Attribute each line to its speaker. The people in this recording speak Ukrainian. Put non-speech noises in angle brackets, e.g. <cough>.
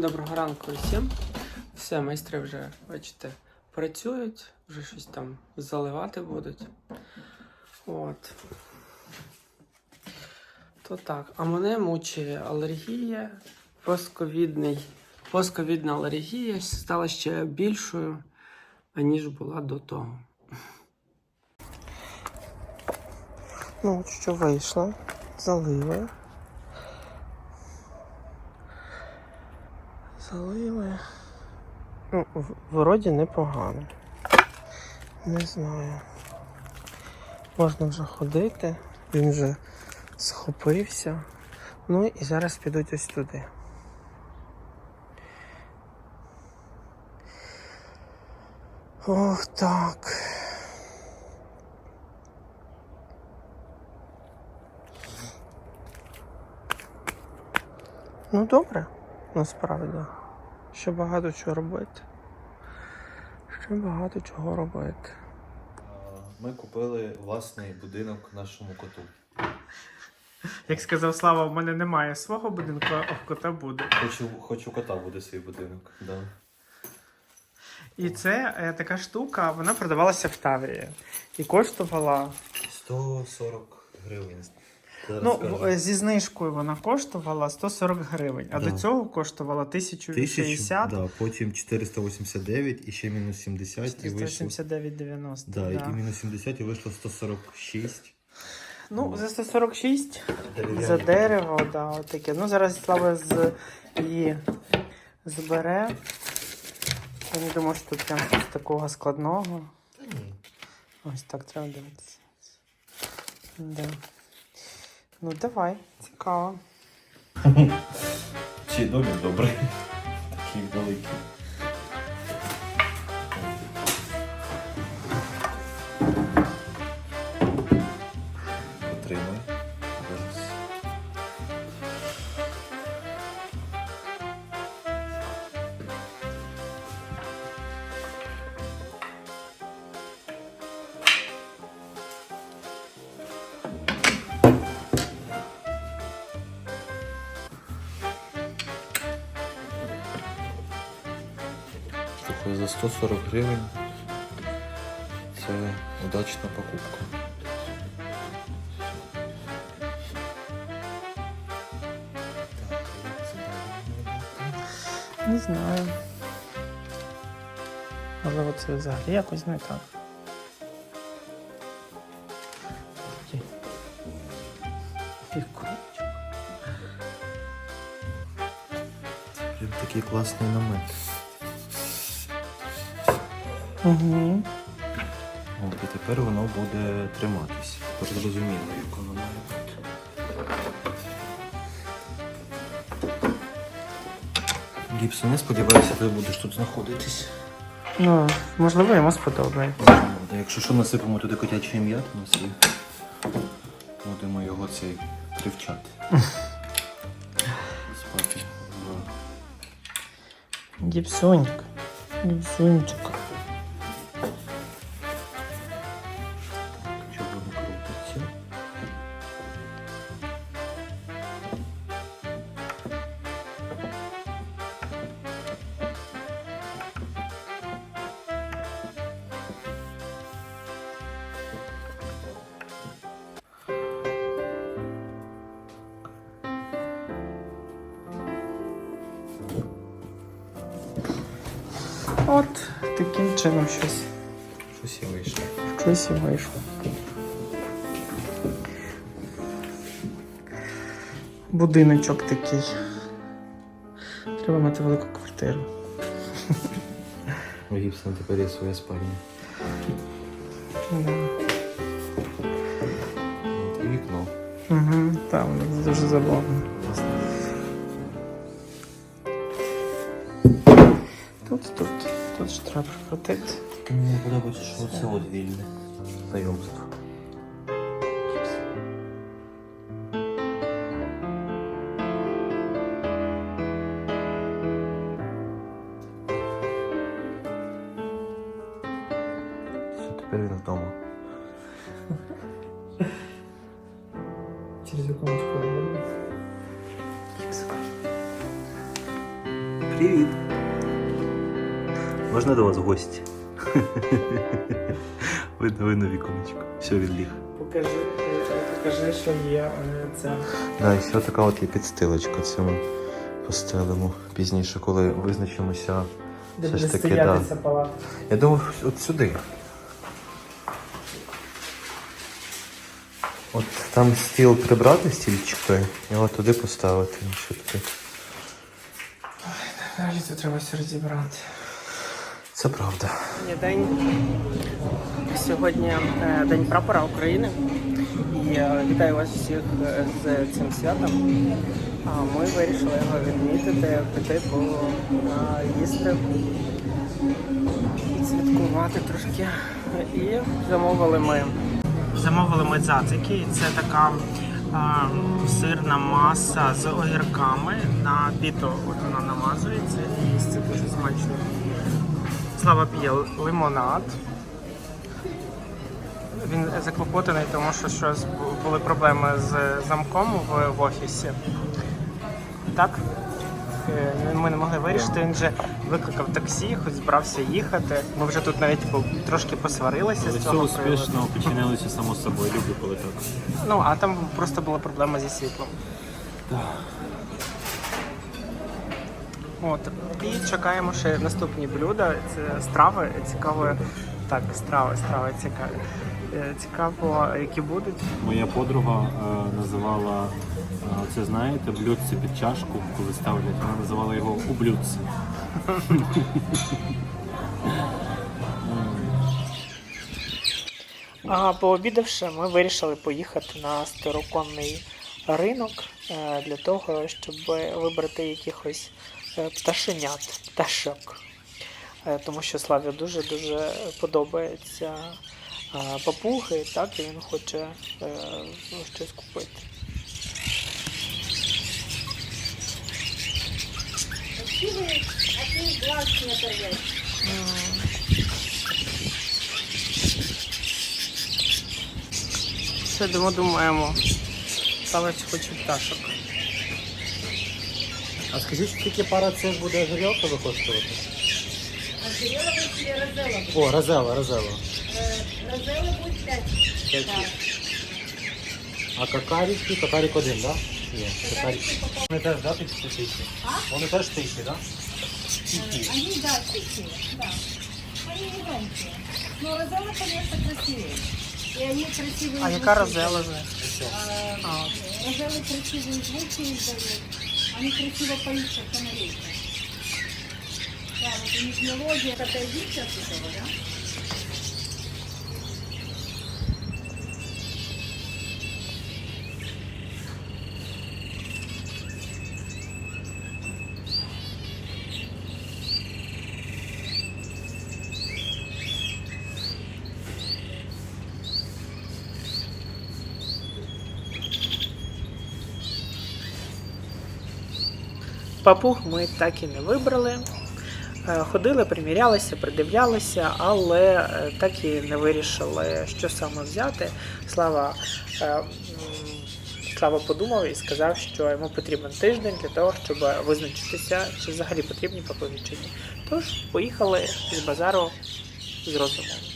Speaker 1: Доброго ранку всім. Все, майстри вже, бачите, працюють, вже щось там заливати будуть. От. То так. А мене мучає алергія, постковідний. Постковідна алергія стала ще більшою, аніж була до того. Ну, що вийшло, залили. Залили. Ну, вроді непогано. Не знаю. Можна вже ходити. Він вже схопився. Ну і зараз підуть ось туди. Ох так. Ну добре, насправді. Ще багато чого робити. Ще багато чого робити.
Speaker 2: Ми купили власний будинок нашому коту.
Speaker 3: Як сказав Слава, в мене немає свого будинку, а в кота буде.
Speaker 2: Хочу, хочу кота буде свій будинок. Да.
Speaker 3: І це е, така штука, вона продавалася в Таврії. І коштувала.
Speaker 2: 140 гривень.
Speaker 3: Ну, в- е, зі знижкою вона коштувала 140 гривень, а
Speaker 2: Да.
Speaker 3: до цього коштувала 1060,
Speaker 2: да, потім 489 і ще мінус 70 і вийшло.
Speaker 3: 479,90.
Speaker 2: Да,
Speaker 3: да.
Speaker 2: і мінус 70 і вийшло 146.
Speaker 3: Ну, за 146
Speaker 2: Дерев'яні.
Speaker 3: за дерево, да, отаке. Ну, зараз Слава з її збере. Я не думаю, що тут прям щось такого складного.
Speaker 2: Та ні.
Speaker 3: Ось так треба дивитися. Да. Ну, давай, цікаво.
Speaker 2: Чи домик добрий. Такий великий. За 140 гривень це удачна покупка.
Speaker 3: Не знаю. Можливо, це взагалі якось не так.
Speaker 2: Прям такий класний намет.
Speaker 3: Угу.
Speaker 2: От, і тепер воно буде триматися. Тепер зрозуміло, як воно має бути. Гіпсон, я сподіваюся, ти будеш тут знаходитись.
Speaker 3: Ну, можливо, йому сподобається.
Speaker 2: Якщо що насипемо туди котяче ім'я, то нас є. Будемо його цей привчати. Спати. в-
Speaker 3: Гіпсонька. От таким чином щось.
Speaker 2: Щось і вийшло.
Speaker 3: Щось і вийшло. Будиночок такий. Треба мати велику квартиру. <laughs>
Speaker 2: У Гіпсона тепер є своя спальня.
Speaker 3: Да.
Speaker 2: От, і вікно.
Speaker 3: Угу, воно дуже забавно. треба прикрутити.
Speaker 2: Мені подобається, що це от вільне знайомство. Все, тепер він вдома.
Speaker 3: Через віконечко.
Speaker 2: Привіт. Можна до вас в гості? <laughs> Видно, видно віконечко. Все відліг.
Speaker 1: Покажи, покажи, що є це.
Speaker 2: Да, і ще така от є підстилочка. Це ми постелимо пізніше, коли визначимося.
Speaker 1: Де
Speaker 2: Все ж таки, да.
Speaker 1: палатка.
Speaker 2: Я думав, от сюди. От там стіл прибрати, стільчик той, і от туди поставити. Що таке?
Speaker 1: Далі це треба все розібрати.
Speaker 2: Це правда.
Speaker 1: Сьогодні день. Сьогодні е, День прапора України. І е, вітаю вас всіх е, з цим святом. А ми вирішили його відмітити, піти по їсти, святкувати трошки. І замовили ми. Замовили ми цацики. Це така а, сирна маса з огірками. На піто от вона намазується і їсться дуже смачно. Слава п'є лимонад. Він заклопотаний, тому що щось були проблеми з замком в, в офісі. Так? Е, Ми не могли вирішити. Він вже викликав таксі, хоч збирався їхати. Ми вже тут навіть трошки посварилися
Speaker 4: Але
Speaker 1: з
Speaker 4: все
Speaker 1: цього приводу.
Speaker 4: успішно починалося само собою. Люблю, коли так.
Speaker 1: Ну, а там просто була проблема зі світлом. От. І чекаємо ще наступні блюда. Це страви. Цікаво. Так, страви, страви цікаві. Е, Цікаво, які будуть.
Speaker 4: Моя подруга е, називала е, це, знаєте, блюдце під чашку, коли ставлять. Вона називала його ублюдце.
Speaker 1: А пообідавши, ми вирішили поїхати на староконний ринок е, для того, щоб вибрати якихось пташенят, пташок. Е, Тому що Славі дуже-дуже подобаються е, папуги, так, і він хоче е, щось купити. Сидимо, думаємо. Славець хоче пташок.
Speaker 4: А скажіть, скільки пара цих буде горілка коштувати? О, розела, розела.
Speaker 5: Розели будь 5.
Speaker 4: А какаріки, какарік один, так? Да? Є, какарік. Вони теж, да, тисячі? Вони теж тисячі, так?
Speaker 5: Они, да, тихие, да. Они не громкие. Но розелы, конечно, красивее. И они красивые
Speaker 1: А яка
Speaker 5: звуки
Speaker 1: розела з них?
Speaker 5: издают.
Speaker 1: А,
Speaker 5: А, Розелы красивые звуки издают. Они красиво поют, как канарейка. Да, вот у них мелодия. Подойди сейчас этого, да?
Speaker 1: Папуг ми так і не вибрали. Е, Ходили, примірялися, придивлялися, але е, так і не вирішили, що саме взяти. Слава, е, Слава подумав і сказав, що йому потрібен тиждень для того, щоб визначитися, чи взагалі потрібні папуги чи ні. Тож поїхали з базару з розумом.